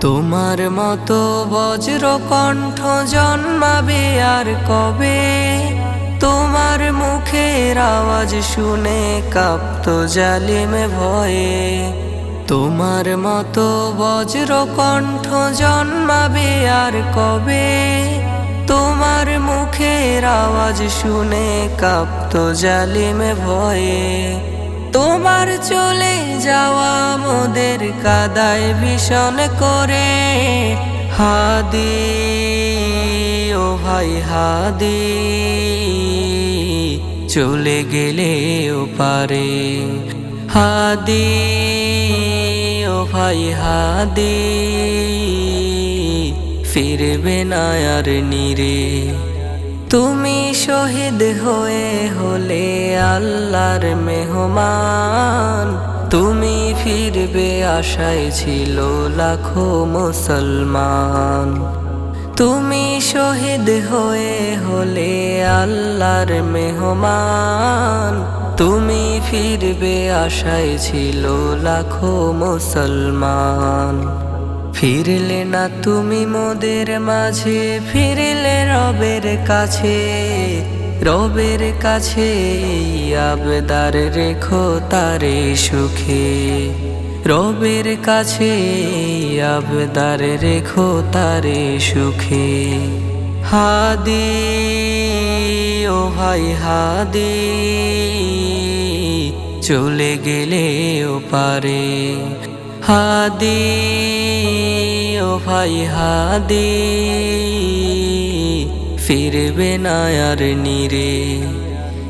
তোমার মতো বজ্র কণ্ঠ জন্মাবে আর কবে? তোমার মুখের আওয়াজ শুনে কাঁপত জালিম ভয়ে। তোমার মতো বজ্র কণ্ঠ জন্মাবে আর কবে? তোমার মুখের আওয়াজ শুনে কাঁপত জালিম ভয়ে। তোমার চলে যাওয়া মোদের কাদায় ভীষণ করে। হাদি, ও ভাই হাদি, চলে গেলে ও পারে। হাদি, ও ভাই হাদি, ফিরবে না আর নিরে। তুমি শহীদ হয়ে হলে আল্লাহর মেহমান। তুমি ফিরবে আশায় ছিল লাখো মুসলমান। তুমি শহীদ হয়ে হলে আল্লাহর মেহমান। তুমি ফিরবে আশায় ছিল লাখো মুসলমান। ফিরলে না তুমি মোদের মাঝে, ফিরলে রবের কাছে। রবের কাছে আবদার রেখো তারে সুখে। রবের কাছে আবদার রেখো তারে সুখে। হাদি, ও ভাই হাদি, চলে গেলে ও পারে। হাদি, ও ভাই হাদি, ফিরবে না আর নিরে।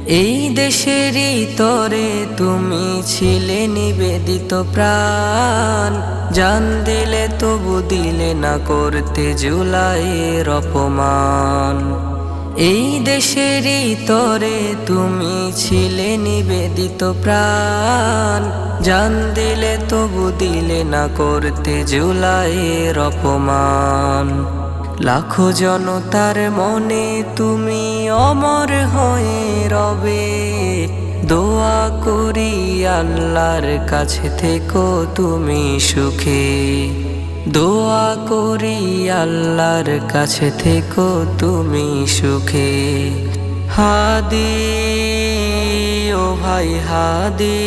এই দেশেরই তরে তুমি ছিলে নিবেদিত প্রাণ। জান দিলে তবু দিলে না করতে জুলাইয়ের অপমান। এই দেশেরই তরে তুমি ছিলে নিবেদিত প্রাণ। জান দিলে তবু দিলে না করতে জুলাইয়ের অপমান। লাখো জনতার মনে তুমি অমর হয়ে রবে। দোয়া করি আল্লাহর কাছে থেকো তুমি সুখে। দোয়া করি আল্লাহর কাছে থেকো তুমি সুখে। হাদি, ও ভাই হাদি,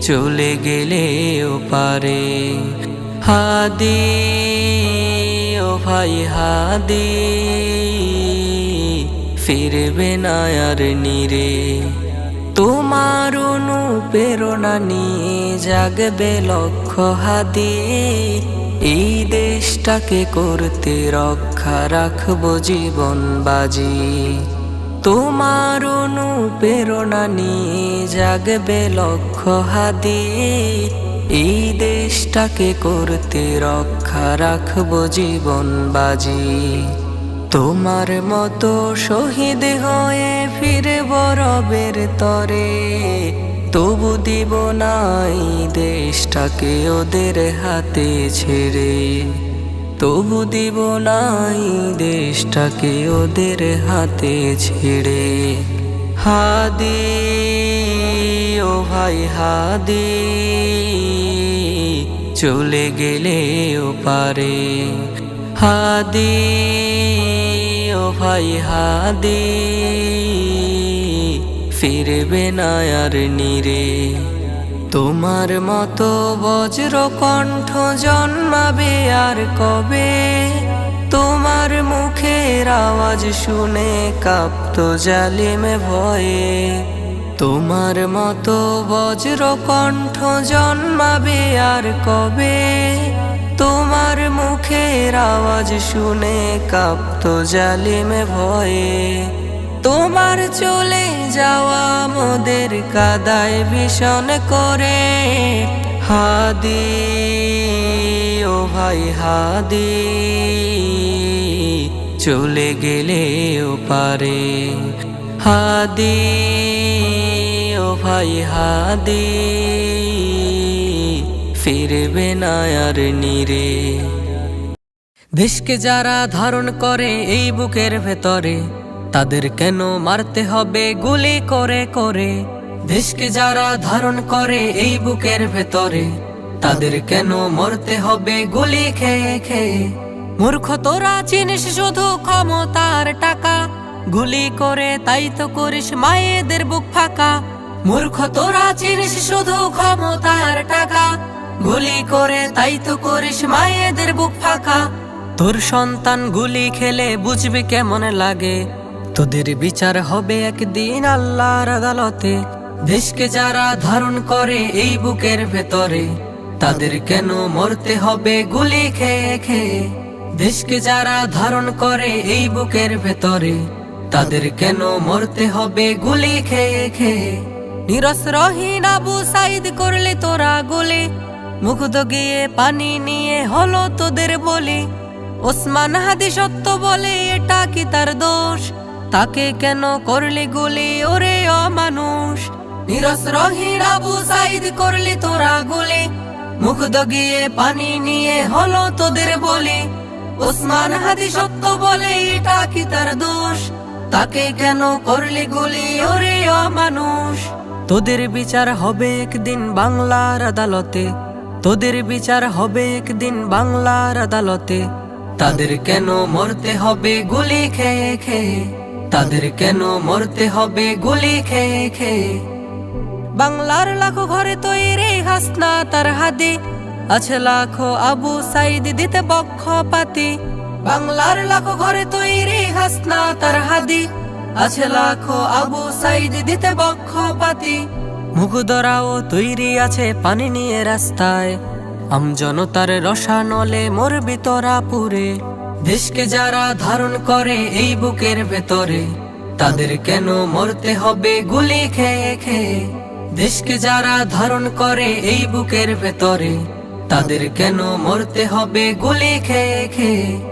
চলে গেলে ও পারে। হাদি, ও ভাই হাদি, ফিরবে না আর নিরে। তোমার অনুপ্রেরণা নিয়ে জাগবে লক্ষ্য হাদি এই দেশটাকে করতে রক্ষা রাখব জীবন বাজি। তোমার অনুপ্রেরণা নিয়ে জাগবে লক্ষ্য হাদি এই দেশটাকে করতে রক্ষা রাখব জীবন বাজি। তোমার মতো শহীদ হয়ে ফিরে বরবের তরে। তবু দিব নাই দেশটাকে ওদের হাতে ছেড়ে। তবু দিব নাই দেশটাকে ওদের হাতে ছেড়ে। হাদি, ও ভাই হাদি, চলে গেলে ও পারে। হাদি ও ভাই হাদি, ফিরবে না আর নিরে। তোমার মতো বজ্র কণ্ঠ জন্মাবে আর কবে? তোমার মুখের আওয়াজ শুনে কাঁপত জালিম ভয়ে। তোমার মতো বজ্র কণ্ঠ জন্মাবে আর কবে? তোমার মুখের আওয়াজ শুনে কাঁপত জালিম ভয়ে। তোমার চলে যাওয়া মোদের কাদায় ভীষণ করে। হাদি, ও ভাই হাদি, চলে গেলে ও পারে। হাদি, ও ভাই হাদি ফিরবে না আর নিরে। দেশকে যারা ধারণ করে এই বুকের ভেতরে, তাদের কেন মারতে হবে গুলি করে করে? দেশকে যারা ধারণ করে এই বুকের ভেতরে, তাদের কেন মরতে হবে গুলি খেয়ে খেয়ে? মূর্খ তোরা চিনিস শুধু ক্ষমতার টাকা, গুলি করে তাই তো করিস মায়েদের বুক ফাঁকা। মূর্খ তোরা চিনিস শুধু ক্ষমতার টাকা গুলি করে, তাই তো করিস মায়েদের বুক ফাঁকা। তোর সন্তান গুলি খেলে বুঝবি কেমন লাগে। তোদের বিচার হবে একদিন আল্লাহর আদালতে। দেশকে যারা ধারণ করে এই বুকের ভেতরে, তাদের কেন মরতে হবে গুলি খেয়ে খেয়ে? দেশকে যারা ধারণ করে এই বুকের ভেতরে, তাদের কেন মরতে হবে গুলি খেয়ে খেয়ে? নিরসরহীন আবু সাইদ করলে তোরা গুলি। মুগ্ধ গিয়ে পানি নিয়ে হলো তোদের বলি। ওসমান হাদি সত্য বলে, এটা কি তার দোষ? তাকে কেন করলি গুলি? ওরে অমানুষ। নিরসরহীন আবু সাইদ করলি তোরা গুলি। মুগ্ধ গিয়ে পানি নিয়ে হলো তোদের বলি। ওসমান হাদি সত্য বলে, এটা কি তার দোষ? তাকে কেন করলি গুলি? ওরে অমানুষ। তোদের বিচার হবে একদিন বাংলার আদালতে। তোদের বিচার হবে একদিন বাংলার আদালতে। তাদের কেন মরতে হবে গুলি খেয়ে খেয়ে? তাদের কেন মরতে হবে গুলি খেয়ে খেয়ে? বাংলার লাখো ঘরে তৈরি হাসনা তার হাদি আছে লাখো আবু সাইদ দিতে বক্ষ পাতি বাংলার লাখো ঘরে তৈরি হাসনা তার হাদি আছে লাখো আবু সাইদ দিতে বক্ষ পাতি মুখদরাও তৈরি আছে পানি নিয়ে রাস্তায়। আম জনতার রসানলে মরবি তোরা পুরে। দেশকে যারা ধারণ করে এই বুকের ভেতরে, তাদের কেন মরতে হবে গুলি খেয়ে খেয়ে? দেশকে যারা ধারণ করে এই বুকের ভেতরে, তাদের কেন মরতে হবে গুলি খেয়ে খেয়ে?